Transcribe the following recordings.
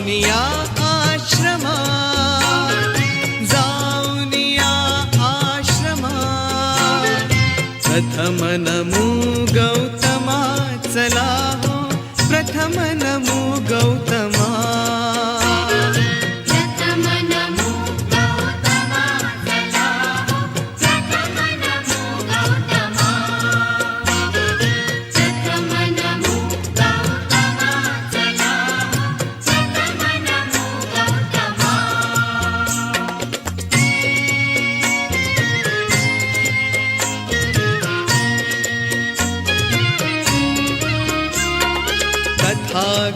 जाऊन या आश्रमा. जाऊन या आश्रमा. प्रथम नमो गौतमा चला हो. प्रथम नमो गौतम.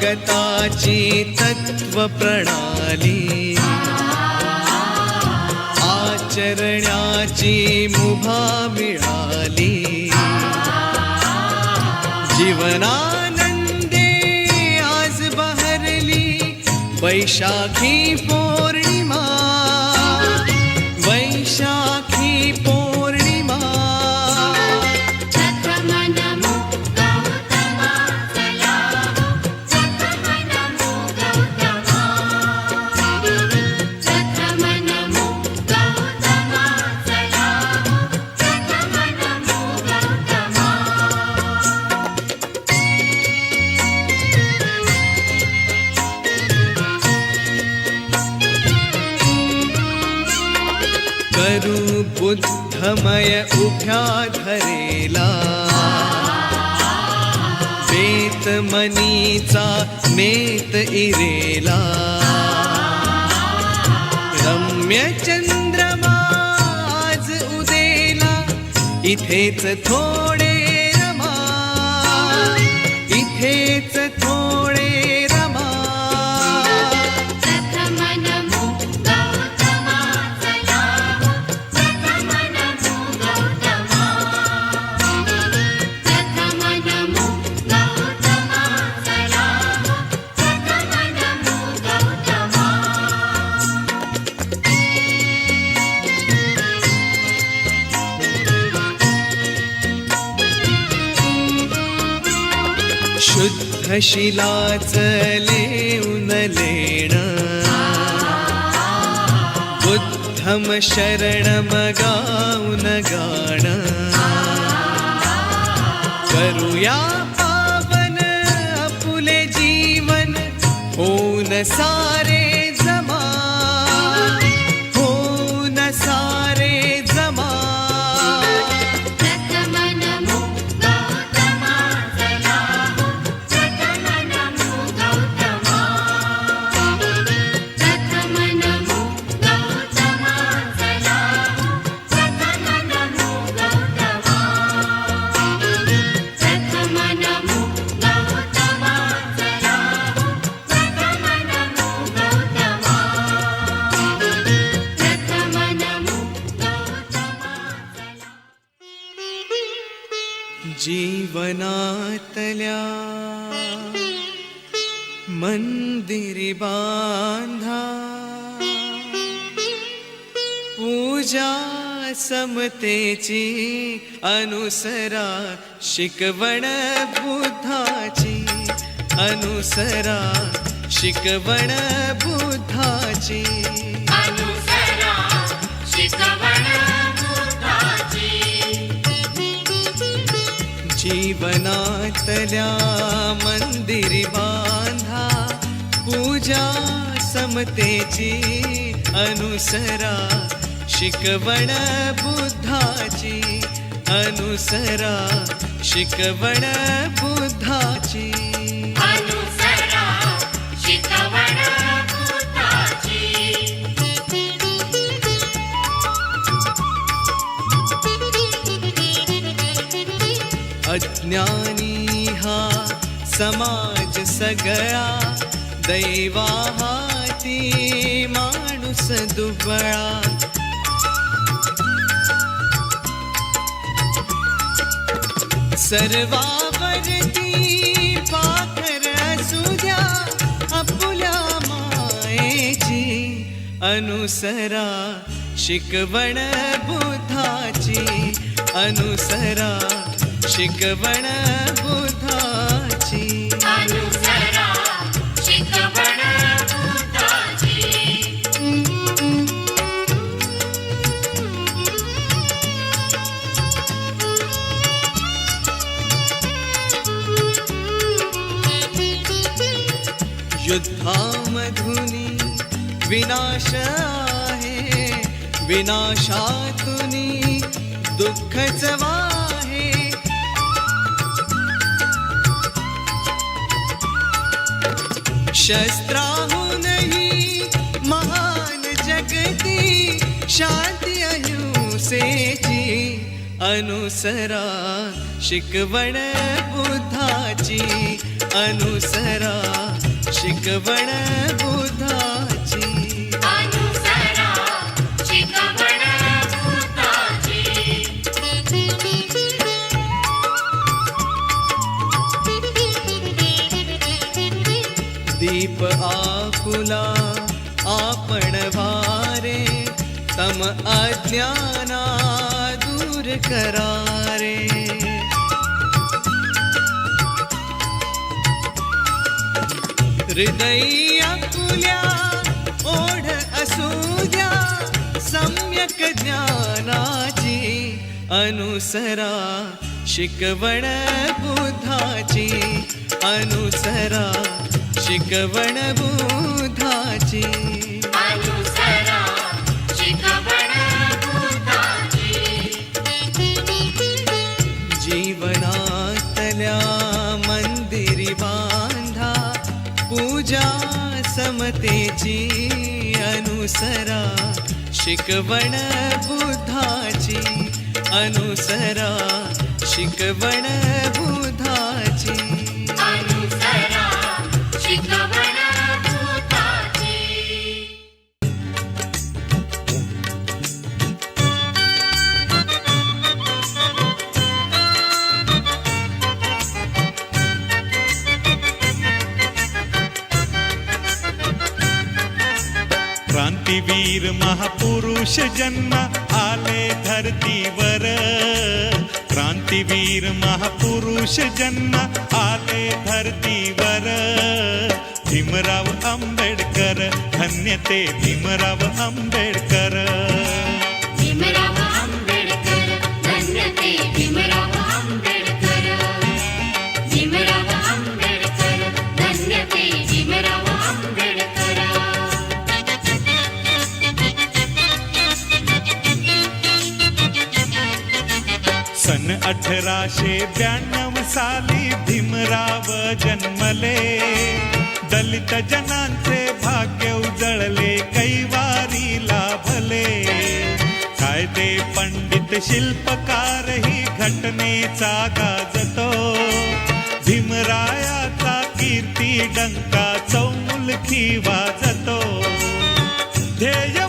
जगताची तत्व प्रणाली आचरण्याची मुभा मिळाली. जीवनानंदे आज बहरली. वैशाखी पो धमय उभ्या धरेला मेत मनीचा मेत इरेला. रम्य चंद्रमा आज उदेला. इथेच थोडे रमा. इथेच थोडे घशिला चले उनलेण. बुद्धम शरणम गाऊन गाण. करूया पावन आपुले जीवन होऊन सारे मनातल्या मंदिरी बांधा पूजा समतेची अनुसरा शिकवण बुद्धाची अनुसरा शिकवण बुद्धाची अनुसरा शिकवण जीवनातल्या मंदिरी बांधा पूजा समतेची अनुसरा शिकवण बुद्धाची अनुसरा शिकवण बुद्धाची. ज्ञानी हा समाज सगळा दैवा हाती माणूस दुबळा. सर्वावरती पाखर असू द्या आपुल्या मायेची अनुसरा. शिकवण बुद्धाची अनुसरा. शिकवण बुद्धाची. युद्धामधुनी विनाश आहे. विनाशातुनी दुःखच वाहे शस्त्राहूनही महान जगती शांती अहिंसेची अनुसरा शिकवण बुद्धाची अनुसरा शिकवण आपुला आपण वारे तम अज्ञाना दूर करारे. हृदय आपुल्या ओढ असू द्या सम्यक ज्ञानाची अनुसरा शिकवण बुद्धाची अनुसरा शिकवण बुद्धाची अनुसरा शिकवण बुद्धाची जीवनातल्या मंदिरी बांधा पूजा समतेची अनुसरा. शिकवण बुद्धाची अनुसरा. शिकवण बुद्धाची क्रांतीवीर महापुरुष जन्म आले धरतीवर. क्रांतीवीर महापुरुष जन्म आले धरतीवर. भीमराव आंबेडकर धन्य ते भीमराव आंबेडकर. भीमराव आंबेडकर धन्य ते भीमराव आंबेडकर. सन अठराशे ब्याण्णव साली भीमराव जन्मले. दलित जनांचे भाग्य उजळले कैवारी लाभले कायदे पंडित शिल्पकार ही घटनेचा गाजतो. भीमरायाचा कीर्ती डंका चौमुलखी वाजतो. ध्येय